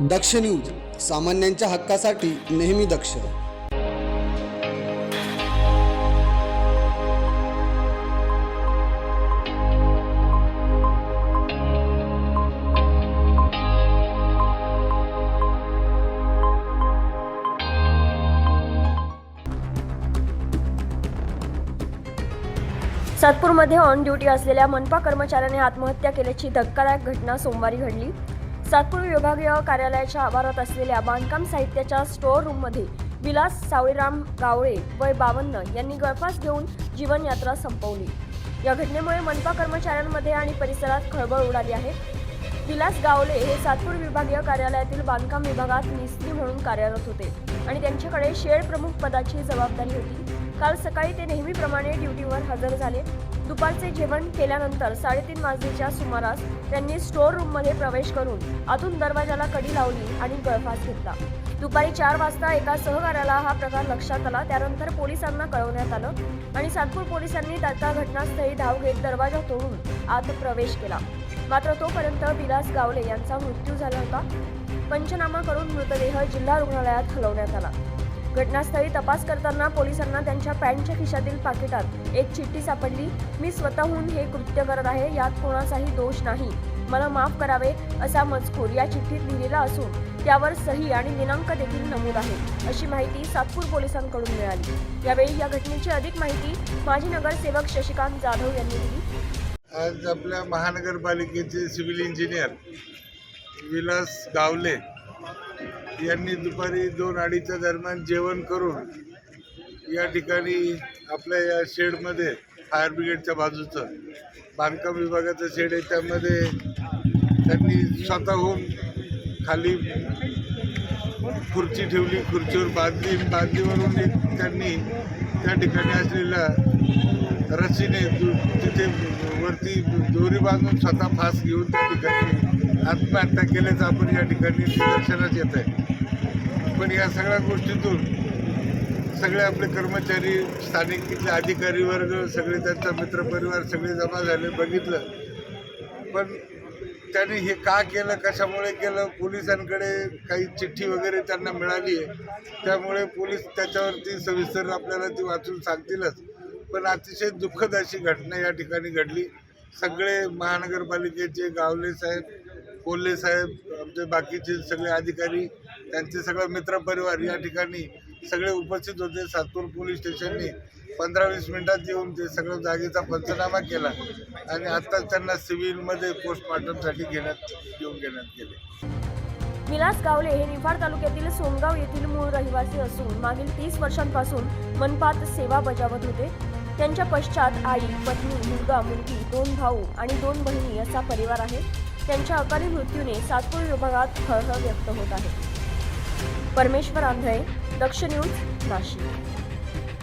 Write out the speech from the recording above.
दक्ष news सामान्यांच्या हक्कासाठी नेहमी दक्ष. सातपूरमध्ये ऑन ड्युटी असलेल्या मनपा कर्मचाऱ्याने आत्महत्या केल्याची धक्कादायक घटना सोमवारी घडली. सातपूर विभागीय कार्यालयाच्या आवारात असलेल्या बांधकाम साहित्याच्या स्टोअर रूममध्ये विलास सावळीराम गावळे वय बावन्न यांनी गळफास घेऊन जीवनयात्रा संपवली. या घटनेमुळे मनपा कर्मचाऱ्यांमध्ये आणि परिसरात खळबळ उडाली आहे. विलास गावले हे सातपूर विभागीय कार्यालयातील बांधकाम विभागात मिस्त्री म्हणून कार्यरत होते आणि त्यांच्याकडे शेड प्रमुख पदाची जबाबदारी होती. काल सकाळी ते नेहमीप्रमाणे ड्युटीवर हजर झाले. दुपारचे जेवण केल्यानंतर साडेतीन वाजलेच्या सुमारास त्यांनी स्टोअर रूममध्ये प्रवेश करून आतून दरवाजाला कडी लावली आणि गळफास घेतला. दुपारी चार वाजता एका सहकार्याला हा प्रकार लक्षात आला. त्यानंतर पोलिसांना कळवण्यात आलं आणि सातपूर पोलिसांनी त्याचा घटनास्थळी धाव घेत दरवाजा तोडून आत प्रवेश केला. मात्र तोपर्यंत विलास गावले यांचा मृत्यू झाला होता. पंचनामा करून मृतदेह जिल्हा रुग्णालयात हलवण्यात आला. घटनास्थळी तपास करताना पोलिसांना त्यांच्या पॅन्टच्या खिशातील पाकिटात एक चिठ्ठी सापडली. मी स्वतःहून हे कृत्य करत आहे यात कोणाचाही दोष नाही. मला माफ करावे असा मजकूर या चिठ्ठीत लिहिलेला असून त्यावर सही आणि दिनांक देखील नमूद आहे अशी माहिती सातपूर पोलिसांकडून मिळाली. यावेळी या घटनेची अधिक माहिती माजी नगरसेवक शशिकांत जाधव यांनी दिली. आज आपल्या महानगरपालिकेचे सिव्हिल इंजिनियर विलास गावले यांनी दुपारी दोन अडीच्या दरम्यान जेवण करून या ठिकाणी आपल्या या शेडमध्ये फायर ब्रिगेडच्या बाजूचं बांधकाम विभागाचं शेड आहे त्यामध्ये त्यांनी स्वतःहून खाली खुर्ची ठेवली खुर्चीवर बादली बादलीवरून एक त्यांनी त्या ठिकाणी असलेल्या रस्सीने तिथे वरती दोरी बांधून स्वतः फास घेऊन त्या ठिकाणी आत्महत्या केल्याचं आपण या ठिकाणी निदर्शनात येत आहे. पण या सगळ्या गोष्टीतून सगळे आपले कर्मचारी स्थानिक तिथले अधिकारी वर्ग सगळे त्यांचा मित्रपरिवार सगळे जमा झाले बघितलं. पण त्यांनी हे का केलं कशामुळे केलं पोलिसांकडे काही चिठ्ठी वगैरे त्यांना मिळाली आहे. त्यामुळे पोलीस त्याच्यावरती सविस्तर आपल्याला ती वाचून सांगतीलच. पण अतिशय दुःखद अशी घटना या ठिकाणी घडली. सगळे महानगरपालिकेचे गावले साहेब कोल्हे साहेब आमचे बाकीचे सगळे अधिकारी त्यांचे सगळं मित्रपरिवार या ठिकाणी सगळे उपस्थित होते. सातपूर पोलीस स्टेशनने पंधरा वीस मिनिटात येऊन ते सगळं जागेचा पंचनामा केला आणि आत्ताच त्यांना सिव्हिलमध्ये पोस्टमॉर्टमसाठी घेण्यात घेऊन घेण्यात गेले. विलास गावले हे निफाड तालुक्यातील सोनगाव येथील मूळ रहिवासी असून मागील तीस वर्षांपासून मनपात सेवा बजावत होते. त्यांच्या पश्चात आई पत्नी मुलगा मुलगी दोन भाऊ आणि दोन बहिणी असा परिवार आहे. त्यांच्या अकाली मृत्यूने सातपूर विभागात हळहळ व्यक्त होत आहे. परमेश्वर आंधळे दक्ष न्यूज नाशिक.